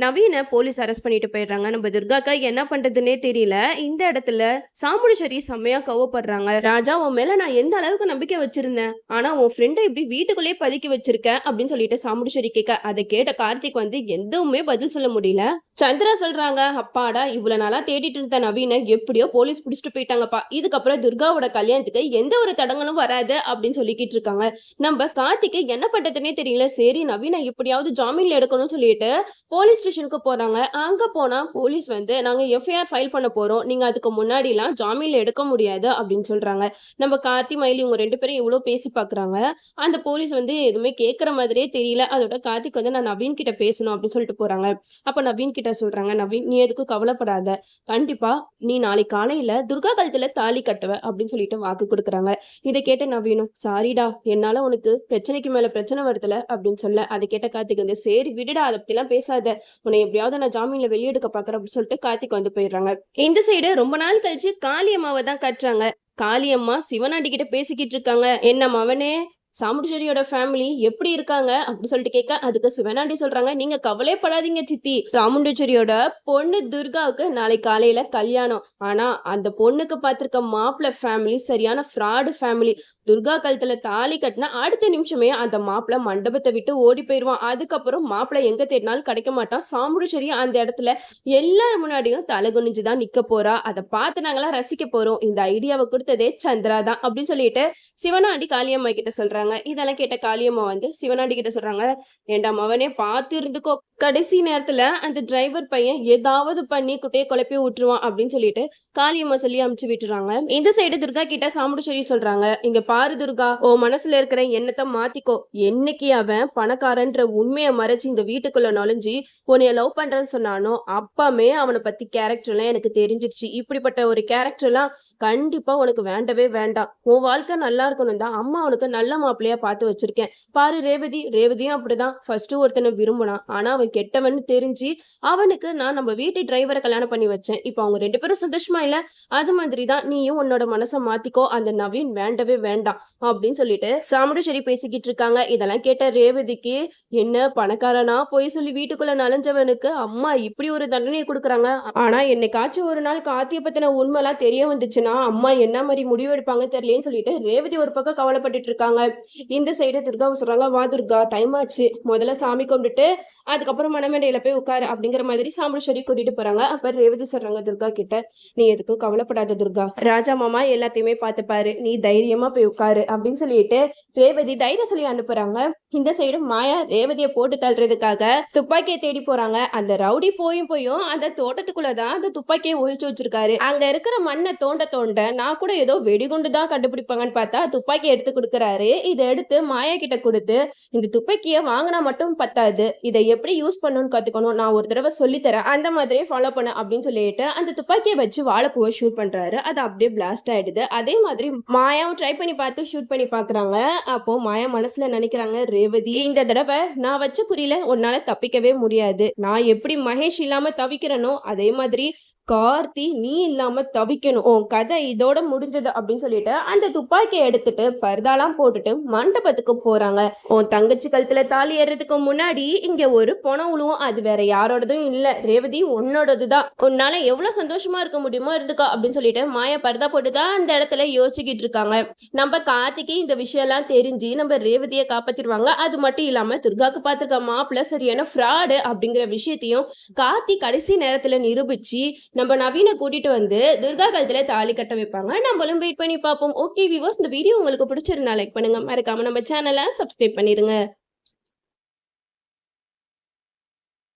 நவீனை police arrest பண்ணிட்டு போயிடுறாங்க. நம்ம துர்காக்கா என்ன பண்றதுன்னே தெரியல. இந்த இடத்துல சாமுடிச்சேரி செம்மையா கவப்படுறாங்க. ராஜா உன் மேல நான் எந்த அளவுக்கு நம்பிக்கை வச்சிருந்தேன்? ஆனா உன் ஃப்ரெண்டை இப்படி வீட்டுக்குள்ளேயே பதுக்கி வச்சிருக்க? அப்படின்னு சொல்லிட்டு சாமுடிச்சேரி கேட்க அதை கேட்ட கார்த்திக் வந்து எதுவுமே பதில் சொல்ல முடியல. சந்திரா சொல்றாங்க அப்பாடா இவ்வளவு நாளா தேடிட்டு இருந்த நவீனை எப்படியோ போலீஸ் பிடிச்சிட்டு போயிட்டாங்கப்பா. இதுக்கப்புறம் துர்காவோட கல்யாணத்துக்கு எந்த ஒரு தடங்களும் வராது அப்படின்னு சொல்லிக்கிட்டு இருக்காங்க. நம்ம கார்த்திக்கு என்ன பண்றதுன்னே தெரியல. சரி நவீனை எப்படியாவது ஜாமீன்ல எடுக்கணும்னு சொல்லிட்டு போலீஸ் ஸ்டேஷனுக்கு போகிறாங்க அங்கே போனால் போலீஸ் வந்து நாங்கள் எஃப்ஐஆர் ஃபைல் பண்ண போகிறோம் நீங்கள் அதுக்கு முன்னாடிலாம் ஜாமீனில் எடுக்க முடியாது அப்படின்னு சொல்கிறாங்க நம்ம கார்த்தி மயிலி இவங்க ரெண்டு பேரும் இவ்வளோ பேசி பார்க்குறாங்க அந்த போலீஸ் வந்து எதுவுமே கேட்குற மாதிரியே தெரியல. அதோட கார்த்திக் வந்து நான் நவீன் கிட்ட பேசணும் அப்படின்னு சொல்லிட்டு போகிறாங்க அப்போ நவீன் கிட்ட சொல்கிறாங்க நவீன் நீ எதுக்கும் கவலைப்படாத. கண்டிப்பாக நீ நாளை காலையில் துர்கா காலத்தில் தாலி கட்டுவ அப்படின்னு சொல்லிட்டு வாக்கு கொடுக்குறாங்க. இதை கேட்ட நவீனும் சாரிடா என்னால் உனக்கு பிரச்சனைக்கு மேலே பிரச்சனை வருதுல அப்படின்னு சொல்ல அதை கேட்ட கார்த்திக் வந்து சரி விடுடா அதை பற்றிலாம் பேசாத. உன்னை எப்படியாவது நான் ஜாமீன்ல வெளியெடுக்க பாக்குறேன் அப்படின்னு சொல்லிட்டு கார்த்திக் வந்து போயிடுறாங்க. இந்த சைடு ரொம்ப நாள் கழிச்சு காளியம்மாவை தான் கட்டுறாங்க. காளியம்மா சிவனாண்டி கிட்ட பேசிக்கிட்டு இருக்காங்க. என்ன மவனே சாமுண்டீஸ்வரியோட ஃபேமிலி எப்படி இருக்காங்க அப்படின்னு சொல்லிட்டு கேட்க அதுக்கு சிவனாண்டி சொல்றாங்க. நீங்க கவலைப்படாதீங்க சித்தி. சாமுண்டீஸ்வரியோட பொண்ணு துர்காவுக்கு நாளை காலையில கல்யாணம். ஆனா அந்த பொண்ணுக்கு பார்த்திருக்க மாப்பிள்ள ஃபேமிலி சரியான ஃப்ராடு ஃபேமிலி துர்கா கழுத்துல தாலி கட்டினா அடுத்த நிமிஷமே அந்த மாப்பிள்ள மண்டபத்தை விட்டு ஓடி போயிடுவான் அதுக்கப்புறம் மாப்பிள்ள எங்க தேடினாலும் கிடைக்க மாட்டான். சாமுண்டீஸ்வரி அந்த இடத்துல எல்லாரும் முன்னாடியும் தலை குனிஞ்சு தான் நிக்க போறா. அதை பார்த்து நாங்களாம் ரசிக்க போறோம். இந்த ஐடியாவை கொடுத்ததே சந்திரா தான் அப்படின்னு சொல்லிட்டு சிவனாண்டி காளியம்மா கிட்ட சொல்றாங்க. இதெல்லாம் கேட்ட காளியம்மா வந்து சிவனாண்டி கிட்ட சொல்றாங்க ஏண்டா மவனே பார்த்து இருந்துக்கோ கடைசி நேரத்துல அந்த டிரைவர் பையன் ஏதாவது பண்ணி குட்டையை குழப்பி விட்டுருவான் அப்படின்னு சொல்லிட்டு காளியம்மா சொல்லி அமுச்சு விட்டுறாங்க. இந்த சைடு துர்கா கிட்ட சாமுடு சொல்லி சொல்றாங்க இங்க பாரு துர்கா ஓ மனசுல இருக்கிற எண்ணத்தை மாத்திக்கோ. என்னைக்கு அவன் பணக்காரன்ற உண்மையை மறைச்சு இந்த வீட்டுக்குள்ள நுழைஞ்சு உன்னைய லவ் பண்றேன்னு சொன்னானோ அப்பமே அவனை பத்தி கேரக்டர் எல்லாம் எனக்கு தெரிஞ்சிருச்சு. இப்படிப்பட்ட ஒரு கேரக்டர் எல்லாம் கண்டிப்பா உனக்கு வேண்டவே வேண்டாம். உன் வாழ்க்கை நல்லா இருக்கணும் தான் அம்மா உனக்கு நல்ல மாப்பிள்ளையா பார்த்து வச்சிருக்கேன். பாரு ரேவதி ரேவதியும் அப்படிதான். ஃபர்ஸ்ட் ஒருத்தனை விரும்பினான் ஆனா அவன் கெட்டவன் தெரிஞ்சு அவனுக்கு நான் நம்ம வீட்டு டிரைவரை கல்யாணம் பண்ணி வச்சேன். இப்போ அவங்க ரெண்டு பேரும் சந்தோஷமா இல்ல? அது மாதிரி தான் நீயும் உன்னோட மனசை மாத்திக்கோ. அந்த நவீன் வேண்டவே வேண்டாம் அப்படின்னு சொல்லிட்டு சாமுடேஸ்வரி பேசிக்கிட்டு இருக்காங்க. இதெல்லாம் கேட்ட ரேவதிக்கு என்ன பணக்காரனா? போய் சொல்லி வீட்டுக்குள்ள நலஞ்சவனுக்கு அம்மா இப்படி ஒரு தண்டனையை கொடுக்குறாங்க. ஆனா என்னைக்காச்சும் ஒரு நாள் கார்த்திய பத்தின உண்மைலாம் தெரிய வந்துச்சுன்னா அம்மா என்ன மாதிரி முடிவு எடுப்பாங்க தெரியலேன்னு சொல்லிட்டு ரேவதி ஒரு பக்கம் கவலைப்பட்டுட்டு இருக்காங்க. இந்த சைடு துர்காவை சொல்றாங்க வா துர்கா டைம் ஆச்சு. முதல்ல சாமி கும்பிட்டுட்டு அதுக்கப்புறம் மணமேடையில போய் உட்காரு அப்படிங்கிற மாதிரி சாமுண்டேஸ்வரி கூட்டிட்டு போறாங்க. அப்ப ரேவதி சொல்றாங்க துர்கா கிட்ட நீ எதுக்கும் கவலைப்படாத துர்கா. ராஜா மாமா எல்லாத்தையுமே பார்த்துப்பாரு. நீ தைரியமா போய் உட்காரு. அப்படின்னு சொல்லிட்டு ரேவதி தைரியம் சொல்லி அனுப்புறாங்க. இந்த சைடு மாயா ரேவதியை போட்டு தள்ளுறதுக்காக துப்பாக்கியை தேடி போறாங்க. அந்த ரவுடி போயும் போயும் அந்த தோட்டத்துக்குள்ளதான் அந்த துப்பாக்கியை ஒழிச்சு வச்சிருக்காரு. அங்க இருக்கிற மண்ணை தோண்ட தோண்ட நான் கூட ஏதோ வெடிகுண்டு தான் கண்டுபிடிப்பாங்கன்னு பார்த்தா துப்பாக்கி எடுத்து கொடுக்குறாரு. இதை எடுத்து மாயா கிட்ட கொடுத்து இந்த துப்பாக்கியை வாங்கினா மட்டும் பத்தாது. இதை எப்படி யூஸ் பண்ணணும்னு கத்துக்கணும். நான் ஒரு தடவை சொல்லித்தரேன். அந்த மாதிரியே ஃபாலோ பண்ண அப்படின்னு சொல்லிட்டு அந்த துப்பாக்கியை வச்சு வாழைப்பூவை ஷூட் பண்றாரு. அது அப்படியே பிளாஸ்ட் ஆயிடுது. அதே மாதிரி மாயாவும் ட்ரை பண்ணி பார்த்து ஷூட் பண்ணி பாக்குறாங்க அப்போ மாயா மனசுல நினைக்கிறாங்க ரேவதி இந்த தடவை நான் வச்ச குறியில உன்னால தப்பிக்கவே முடியாது. நான் எப்படி மகேஷ் இல்லாம தவிக்கிறேனோ அதே மாதிரி கார்த்தி நீ இல்லாம தவிக்கணும். உன் கதை இதோட முடிஞ்சது அப்படின்னு சொல்லிட்டு அந்த துப்பாக்கியை எடுத்துட்டு பர்தாலாம் போட்டுட்டு மண்டபத்துக்கு போறாங்க. உன் தங்கச்சி கழுத்துல தாலி ஏறதுக்கு முன்னாடி இங்க ஒரு பணம் உழுவும். அது வேற யாரோடதும் இல்ல. ரேவதி உன்னோடது தான் உன்னால எவ்வளவு சந்தோஷமா இருக்க முடியுமோ இருந்துக்கோ அப்படின்னு சொல்லிட்டு மாயா பர்தா போட்டு தான் அந்த இடத்துல யோசிச்சுக்கிட்டு இருக்காங்க. நம்ம கார்த்திக்கு இந்த விஷயம்லாம் தெரிஞ்சு நம்ம ரேவதியை காப்பாத்திடுவாங்க. அது மட்டும் இல்லாம துர்காக்கு பார்த்துருக்க மாப்பிள்ள சரியான ஃப்ராடு அப்படிங்கிற விஷயத்தையும் கார்த்தி கடைசி நேரத்துல நிரூபிச்சு நம்ம நவீனை கூட்டிட்டு வந்து துர்கா காலத்தில் தாலி கட்ட வைப்பாங்க. நம்மளும் வெயிட் பண்ணி பார்ப்போம். ஓகே விவோஸ் இந்த வீடியோ உங்களுக்கு பிடிச்சிருந்தா லைக் பண்ணுங்க. மறக்காம நம்ம சேனலை சப்ஸ்கிரைப் பண்ணிருங்க.